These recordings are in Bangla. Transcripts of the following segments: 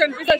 পিছন পিছন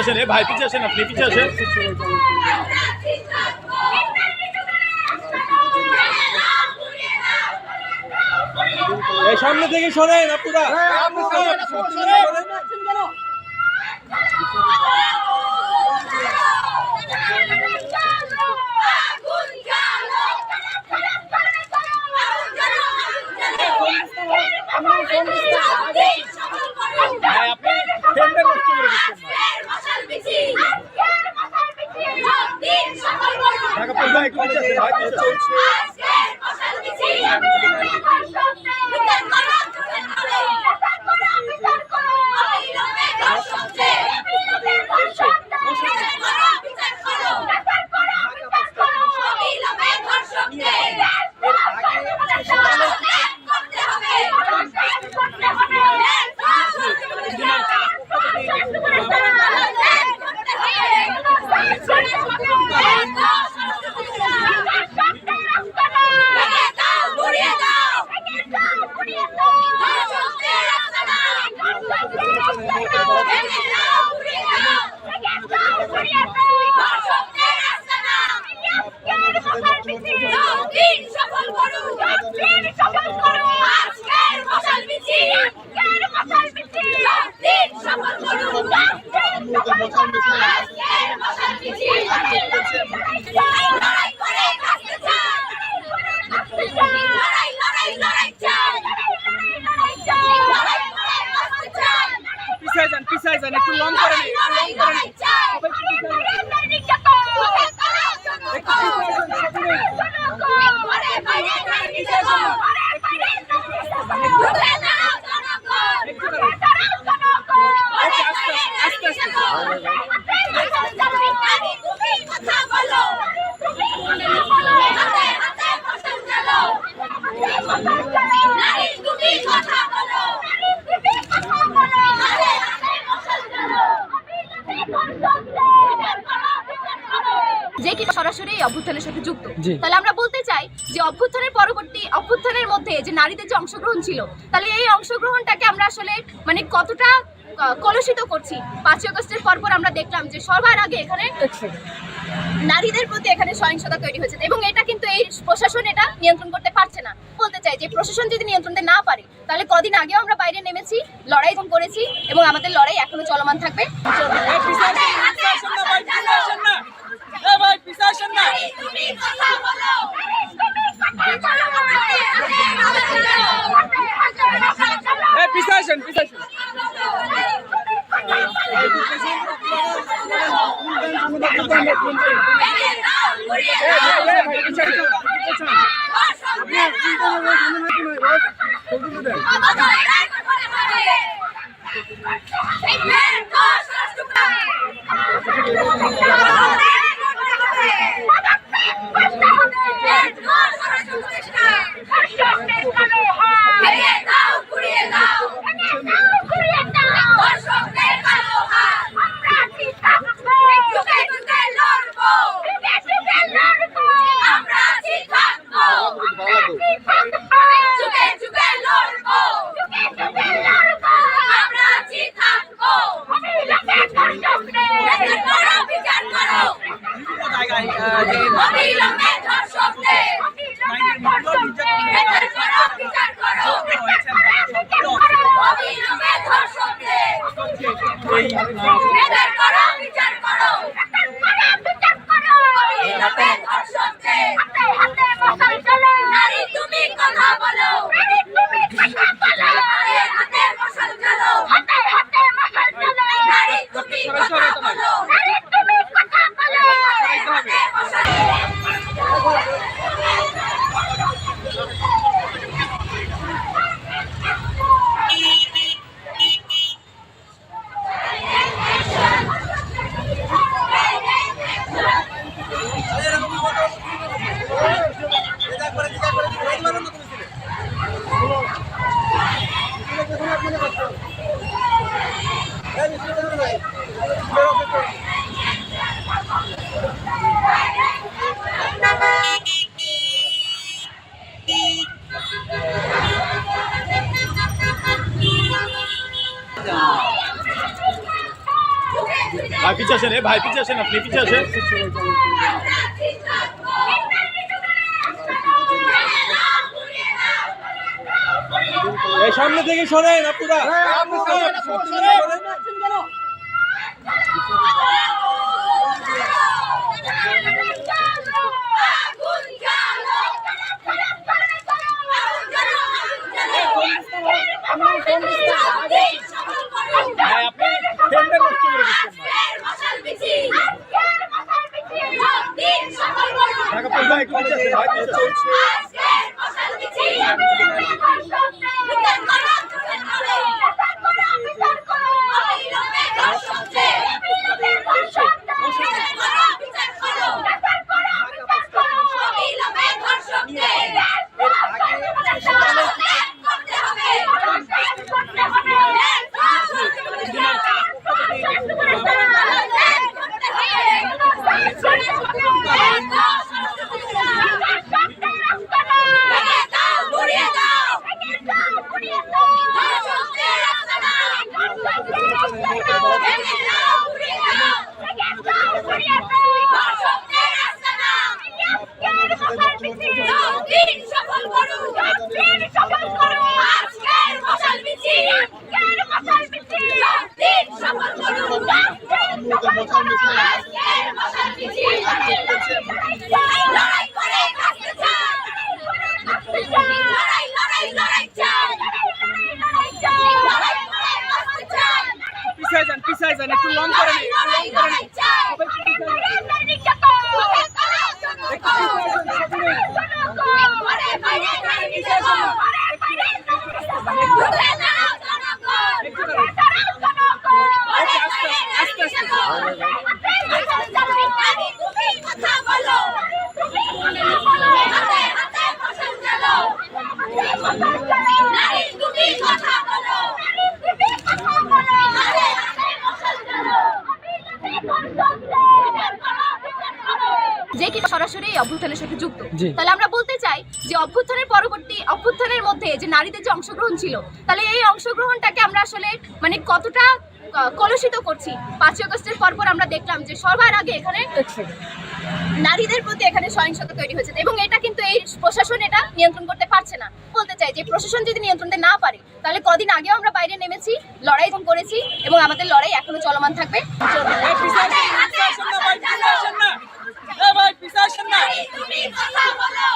আসেন এ ভাই পিছিয়ে আসেন আপনি পিছিয়ে আসেন। সামনে থেকে শোনেন হ্যাঁ, আপনারা তাহলে আমরা বলতে চাই যে অভ্যুত্থানের পরবর্তী অভ্যুত্থানের মধ্যে যে নারীদের যে অংশগ্রহণ ছিল তাহলে এই অংশগ্রহণটাকে আমরা আসলে মানে কতটা কলুষিত করছি? পাঁচই অগস্টের পরপর আমরা দেখলাম যে সবার আগে এখানে নারীদের প্রতি এখানে সহিংসতা তৈরি হয়েছে এবং এটা কিন্তু এই প্রশাসন এটা নিয়ন্ত্রণ করতে পারছে না। বলতে চাই যে প্রশাসন যদি নিয়ন্ত্রণ না পারে তাহলে কদিন আগেও আমরা বাইরে নেমেছি লড়াই করেছি এবং আমাদের লড়াই এখনও চলমান থাকবে। ভাই। পিছে আসেন না পিছে আসেন পিছে আসেন আপনার ない。ভাই পিছে আসেন এ ভাই পিছে আসেন আপনি পিছে আসেন। সামনে থেকে সরেন আপুরা যান একটু লং করে আস্তে আস্তে চাই ঘরে অভ্যুত্থানের সাথে যুক্ত। তাহলে আমরা বলতে চাই যে অভ্যুত্থানের পরবর্তী অভ্যুত্থানের মধ্যে যে নারীদের যে অংশগ্রহণ ছিল তাহলে এই অংশগ্রহণটাকে আমরা আসলে মানে কতটা কলুষিত করছি? পাঁচই আগস্টের পর পর আমরা দেখলাম যে সবার আগে এখানে নারীদের প্রতি এখানে সহিংসতা তৈরি হয়েছে এবং এটা কিন্তু এই প্রশাসন এটা নিয়ন্ত্রণ করতে পারছে না। বলতে চাই যে প্রশাসন যদি নিয়ন্ত্রণ করতে না পারে তাহলে কদিন আগেও আমরা বাইরে নেমেছি লড়াই করেছি এবং আমাদের লড়াই এখনও চলমান থাকবে। আসেন না। তুমি কথা বলো।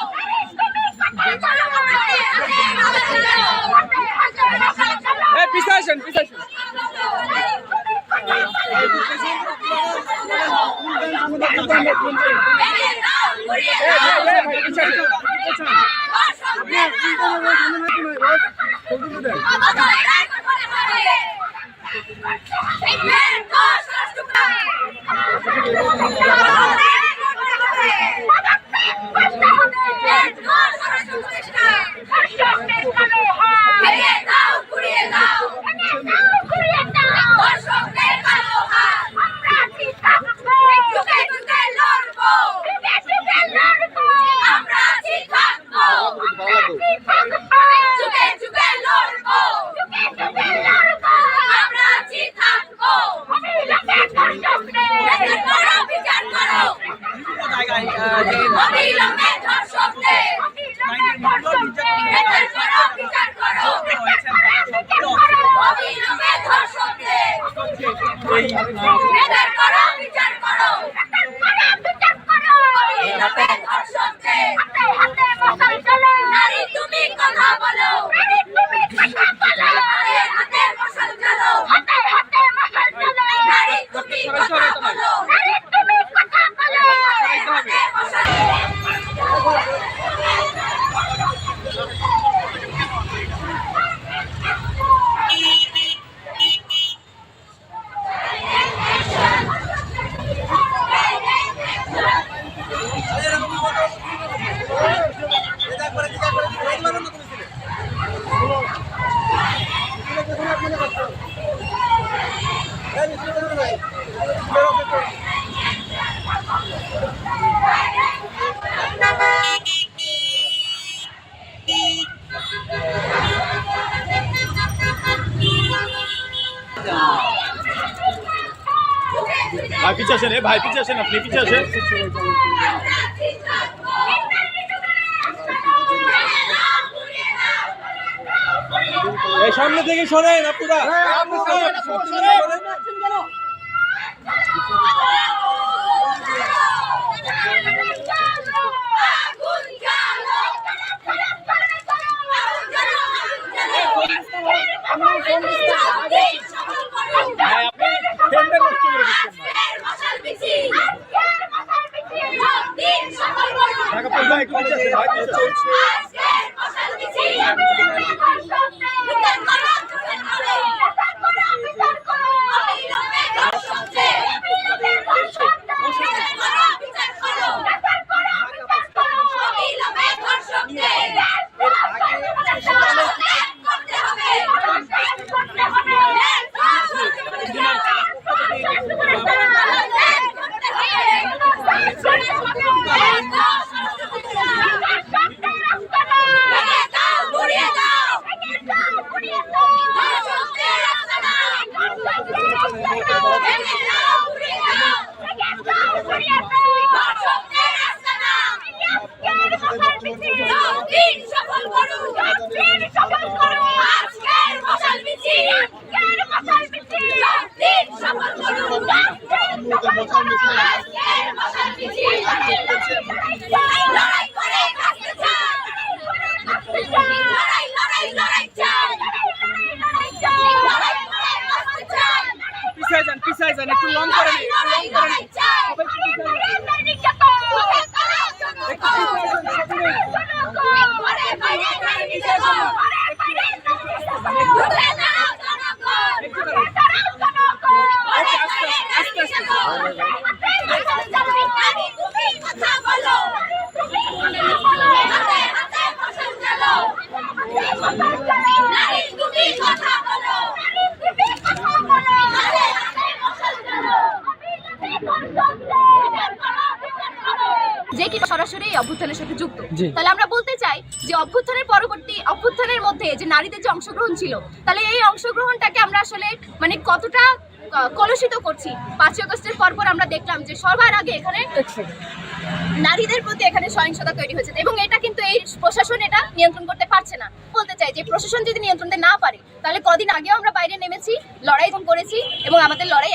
হাতে হাতে মশাল চালাও। আসেন। ভাই পিছে আসেন ভাই পিছে আসেন আপনি পিছে আসেন। সামনে থেকে সরেন আপুরা। Thank you. যে কিনা সরাসরি এই অভ্যুত্থানের সাথে যুক্ত। তাহলে আমরা বলতে চাই যে অভ্যুত্থানের পরবর্তী অভ্যুত্থানের মধ্যে যে নারীদের যে অংশগ্রহণ ছিল তাহলে এই অংশগ্রহণটাকে আমরা আসলে মানে কতটা কলুষিত করছি? পাঁচই আগস্টের পর পর আমরা দেখলাম যে সবার আগে এখানে নারীদের প্রতি এখানে সহিংসতা তৈরি হয়েছে এবং এটা কিন্তু এই প্রশাসন এটা নিয়ন্ত্রণ করতে পারছে না। বলতে চাই যে প্রশাসন যদি নিয়ন্ত্রণ না পারে তাহলে কদিন আগেও আমরা বাইরে নেমেছি লড়াই করেছি এবং আমাদের লড়াই